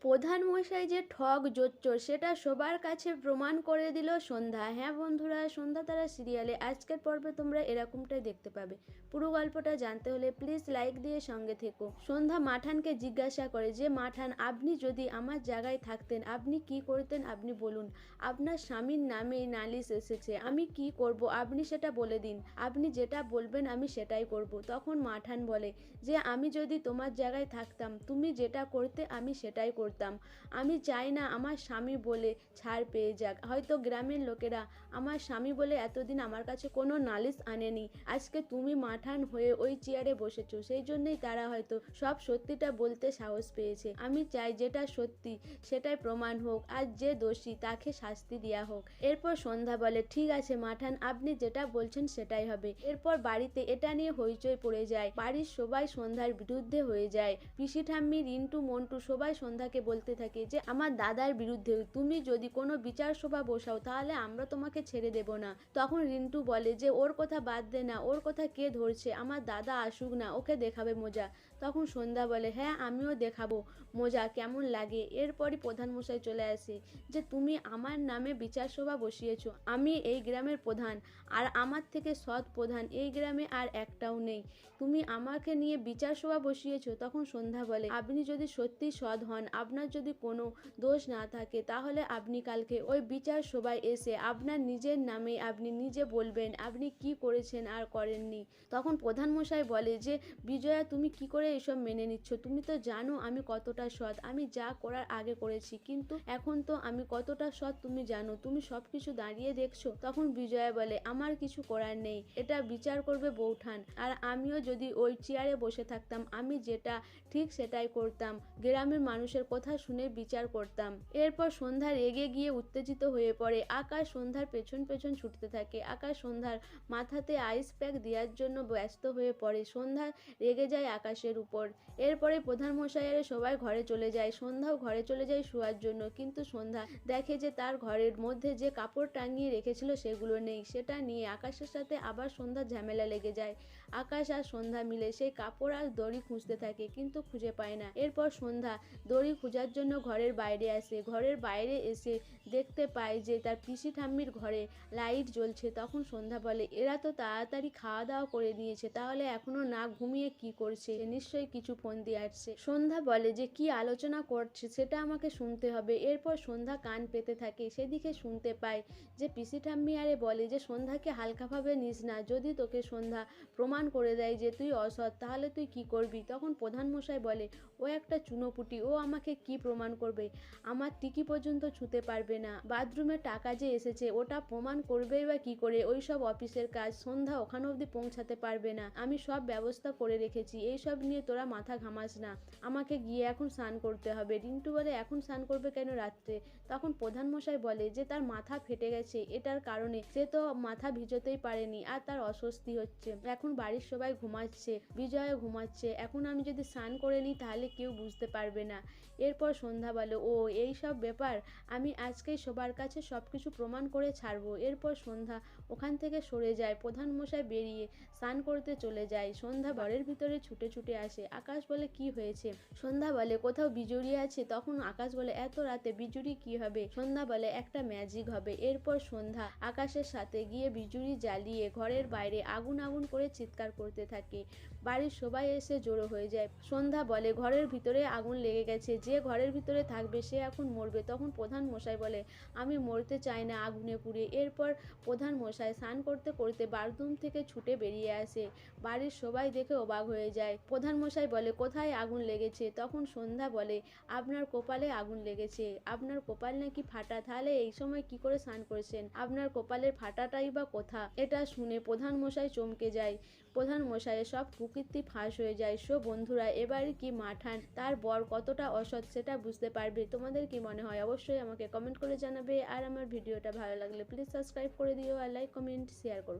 প্রধান মশাই যে ঠক জোচ্চোর, সেটা সবার কাছে প্রমাণ করে দিল সন্ধ্যা। হ্যাঁ বন্ধুরা, সন্ধ্যা তারা সিরিয়ালে। আজকের পর্বে তোমরা এরকমটাই দেখতে পাবে। পুরো গল্পটা জানতে হলে প্লিজ লাইক দিয়ে সঙ্গে থেকো। সন্ধ্যা মাঠানকে জিজ্ঞাসা করে যে, মাঠান, আপনি যদি আমার জায়গায় থাকতেন, আপনি কি করতেন? আপনি বলুন, আপনার স্বামীর নামে নালিশ এসেছে। আমি কি করব? আপনি সেটা বলে দিন। আপনি যেটা বলবেন, আমি সেটাই করব। তখন মাঠান বলে যে, আমি যদি তোমার জায়গায় থাকতাম, তুমি যেটা করতে, আমি সেটাই করতাম। আমি চাই না আমার স্বামী বলে ছাড় পেয়ে যাক। হয়তো গ্রামের লোকেরা আমার স্বামী বলে এতদিন আমার কাছে কোনো নালিশ আনেনি। আজকে তুমি মাঠান হয়ে ওই চেয়ারে বসেছো। সেই জন্যই তারা হয়তো সব সত্যিটা বলতে সাহস পেয়েছে। আমি চাই যেটা সত্যি সেটাই প্রমাণ হোক আর যে দোষী তাকে শাস্তি দেওয়া হোক। এরপর সন্ধ্যা বলে, ঠিক আছে মাঠান, আপনি যেটা বলছেন সেটাই হবে। এরপর বাড়িতে এটা নিয়ে হইচই পড়ে যায়। বাড়ির সবাই সন্ধ্যার বিরুদ্ধে হয়ে যায়। পিসি ঠাম্মি রিন্টু, মন্টু সবাই সন্ধ্যাকে বলতে থাকে যে, আমার দাদার বিরুদ্ধে তুমি যদি কোনো বিচার সভা বসাও, তাহলে আমরা তোমাকে ছেড়ে দেব না। তখন রিন্টু বলে যে, ওর কথা বাদ দে না, ওর কথা কে ধরছে? আমার দাদা আসুক না, ওকে দেখাবে মজা। তখন সন্ধ্যা বলে হ্যাঁ আমিও দেখাবো মজা, কেমন লাগে? এরপরই প্রধানমশাই চলে আসে যে, তুমি আমার নামে বিচার সভা বসিয়েছ, আমি এই গ্রামের প্রধান, আর আমার থেকে সৎ প্রধান, এই গ্রামে আর একটাও নেই। তুমি আমাকে নিয়ে বিচার সভা বসিয়েছো? তখন সন্ধ্যা বলে, আপনি যদি সত্যি সৎ হন আপনার যদি কোনো দোষ না থাকে, তাহলে আপনি কালকে ওই বিচার সভায় এসে আপনার নিজের নামে আপনি নিজে বলবেন, আপনি কি করেছেন আর করেননি। তখন প্রধানমশাই বলে যে, বিজয়া, তুমি কি করে এসব মেনে নিচ্ছ? তুমি তো জানো আমি কতটা সৎ। আমি যা করার আগে করেছি, কিন্তু এখন তো আমি কতটা সৎ তুমি জানো। তুমি সব কিছু দাঁড়িয়ে দেখছ? তখন বিজয়া বলে, আমার কিছু করার নেই। এটা বিচার করবে বৌঠান। আর আমিও যদি ওই চেয়ারে বসে থাকতাম, আমি যেটা ঠিক সেটাই করতাম। গ্রামের মানুষের কথা শুনে বিচার করতাম। এরপর সন্ধ্যা রেগে গিয়ে উত্তেজিত হয়ে পড়ে। আকাশ সন্ধ্যার পেছন পেছন ছুটতে থাকে। আকাশ সন্ধ্যার মাথাতে আইস প্যাক দেওয়ার জন্য ব্যস্ত হয়ে পড়ে। সন্ধ্যা রেগে যায় আকাশের উপর। এরপরে প্রধান মশাইয়ের সবাই ঘরে চলে যায়। সন্ধ্যাও ঘরে চলে যায় শোয়ার জন্য। কিন্তু সন্ধ্যা দেখে যে তার ঘরের মধ্যে যে কাপড় টাঙিয়ে রেখেছিল সেগুলো নেই। সেটা নিয়ে আকাশের সাথে আবার সন্ধ্যার ঝামেলা লেগে যায়। আকাশ আর সন্ধ্যা মিলে সেই কাপড় আর দড়ি খুঁজতে থাকে। কিন্তু খুঁজে পায় না। এরপর সন্ধ্যা দড়ি খোঁজার জন্য ঘরের বাইরে আসে। ঘরের বাইরে এসে দেখতে পায় যে তার পিসি ঠাম্মির ঘরে লাইট জ্বলছে। তখন সন্ধ্যা বলে, এরা তো তাড়াতাড়ি খাওয়া দাওয়া করে নিয়েছে তাহলে এখনও না ঘুমিয়ে কি করছে? নিশ্চয়ই কিছু ফোন দিয়ে আসছে। সন্ধ্যা বলে, যে কি আলোচনা করছে, সেটা আমাকে শুনতে হবে। এরপর সন্ধ্যা কান পেতে থাকে। সেদিকে শুনতে পায় যে পিসি ঠাম্মি আরে বলে যে, সন্ধ্যাকে হালকাভাবে নিস না। যদি তোকে সন্ধ্যা প্রমাণ করে দেয় যে তুই অসৎ, তাহলে তুই কি করবি? তখন প্রধান মশাই বলে, ও একটা চুনোপুটি, ও আমাকে কি প্রমাণ করবে? আমার টিকি পর্যন্ত ছুতে পারবে না। বাথরুমে টাকা যে এসেছে, ওটা প্রমাণ করবেই বা কি করে? ওই সব অফিসের কাজ সন্ধ্যা ওখানে অবধি পৌঁছাতে পারবে না। আমি সব ব্যবস্থা করে রেখেছি। এই সব নিয়ে তোরা মাথা ঘামাস না। আমাকে গিয়ে এখন স্নান করতে হবে। রিন্টু বলে, এখন স্নান করবে কেন রাত্রে? তখন প্রধান মশাই বলে, যে তার মাথা ফেটে গেছে। এটার কারণে সে তো মাথা ভিজোতেই পারেনি আর তার অস্বস্তি হচ্ছে। এখন বাড়ির সবাই ঘুমাচ্ছে। বিজয় ঘুমাচ্ছে। এখন আমি যদি স্নান করে নিই, তাহলে কেউ বুঝতে পারবে না। এরপর সন্ধ্যা বলে, ও, এই সব ব্যাপার আমি আজকেই সবার কাছে সব কিছু প্রমাণ করে ছাড়বো। এরপর সন্ধ্যা ওখান থেকে সরে যায় প্রধান মশাই বেরিয়ে স্নান করতে চলে যায়। সন্ধ্যা ঘরের ভিতরে ছুটে ছুটে আসে। আকাশ বলে, কি হয়েছে? সন্ধ্যা বলে, কোথাও বিজুড়ি আছে? তখন আকাশ বলে, এত রাতে বিজুড়ি কি হবে? সন্ধ্যা বলে, একটা ম্যাজিক হবে। এরপর সন্ধ্যা আকাশের সাথে গিয়ে বিজুড়ি জ্বালিয়ে ঘরের বাইরে আগুন আগুন করে চিৎকার করতে থাকে। বাড়ির সবাই এসে জড়ো হয়ে যায়। সন্ধ্যা বলে, ঘরের ভিতরে আগুন লেগে গেছে যে ঘরের ভিতরে থাকবে সে এখন মরবে। তখন প্রধান মশাই বলে, আমি মরতে চাই না আগুনে পুড়ে এরপর প্রধান মশাই স্নান করতে করতে বাথরুম থেকে ছুটে বেরিয়ে আসে। বাড়ির সবাই দেখে অবাক হয়ে যায়। প্রধান মশাই বলে, কোথায় আগুন লেগেছে? তখন সন্ধ্যা বলে, আপনার কপালে আগুন লেগেছে। আপনার কপাল নাকি ফাটা? তাহলে এই সময় কি করে স্নান করেছেন? আপনার কপালের ফাটাটাই বা কোথা? এটা শুনে প্রধান মশাই চমকে যায়। প্রধান মশাইয়ের সব কুকীর্তি ফাঁস হয়ে যায়। সো বন্ধুরা, এবার কি মাঠান? তার বর কতটা অসৎ সেটা বুঝতে পারবে? তোমাদের কি মনে হয়? অবশ্যই আমাকে কমেন্ট করে জানাবে। আর আমার ভিডিওটা ভালো লাগলে প্লিজ সাবস্ক্রাইব করে দিও আর লাইক কমেন্ট শেয়ার করো।